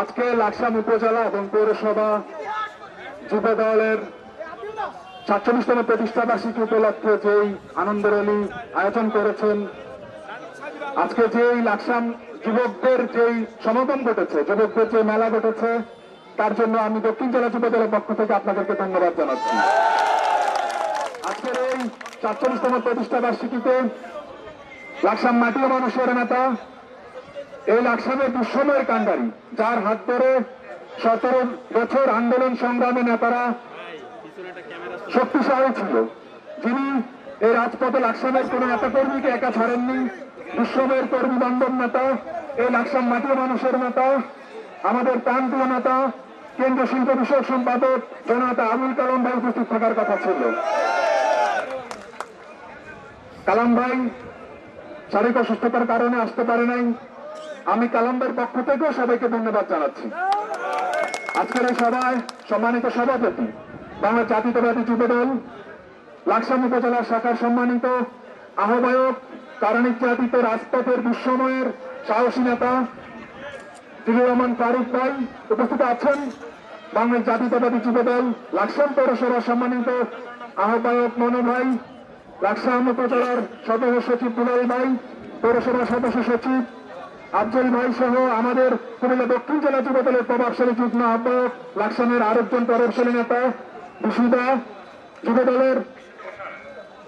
আজকে লাকসাম উপজেলা এবং পৌরসভা যুব দলের সাতচল্লিশতম প্রতিষ্ঠা বার্ষিকী উপলক্ষে যেই আনন্দরলি আয়োজন করেছেন, আজকে যেই লাকসাম যুবকদের যেই সমাগম ঘটেছে, যুবকদের যে মেলা ঘটেছে, তার জন্য আমি দক্ষিণ জেলা যুব দলের পক্ষ থেকে আপনাদেরকে ধন্যবাদ জানাচ্ছি। আজকের এই সাতচল্লিশতম প্রতিষ্ঠা বার্ষিকীতে লাকসাম মাটি মানুষের নেতা এই লাকসামের দুঃসময়ের কাণ্ডারি, যার হাত ধরে সতেরো বছর আন্দোলন সংগ্রামে নেতারা শক্তিশালী ছিল। যিনি এই রাজপথে লাকসামের কোন নেতা কর্মীকে একা ছাড়েননি, দুঃসময়ের কর্মী বান্ধব নেতা, এই লাকসাম মাটি ও মানুষের নেতা, আমাদের প্রান্তীয় নেতা, কেন্দ্রীয় শিল্প বিষয়ক সম্পাদক জনতা আবুল কালাম ভাই উপস্থিত থাকার কথা ছিল। কালাম ভাই শারীরিক অসুস্থতার কারণে আসতে পারে নাই। আমি কালামদের পক্ষ থেকেও সবাইকে ধন্যবাদ জানাচ্ছি। আজকের এই সভায় সম্মানিত সভাপতি, বাংলা জাতীয়তাবাদী যুব দল, লাকসাম উপজেলা শাখার সম্মানিত আহ্বায়ক কারণ ইত্যাদিত রাজপথের দুঃসময়ের সাহসী নেতা জিলুর রহমান ফারুক ভাই উপস্থিত আছেন। বাংলা জাতীয়তাবাদী যুব দল, লাকসাম পৌরসভার সম্মানিত আহ্বায়ক মনো ভাই, লাকসাম উপজেলার সদস্য সচিব দুলাল ভাই, পৌরসভার সদস্য সচিব আফজল ভাই সহ আমাদের কুমিল্লা দক্ষিণ জেলা যুব দলের প্রভাবশালী যুগ্ম আহ্বায়ক, লাকসামের আরেকজন প্রভাবশালী নেতা বিশুদা যুব দলের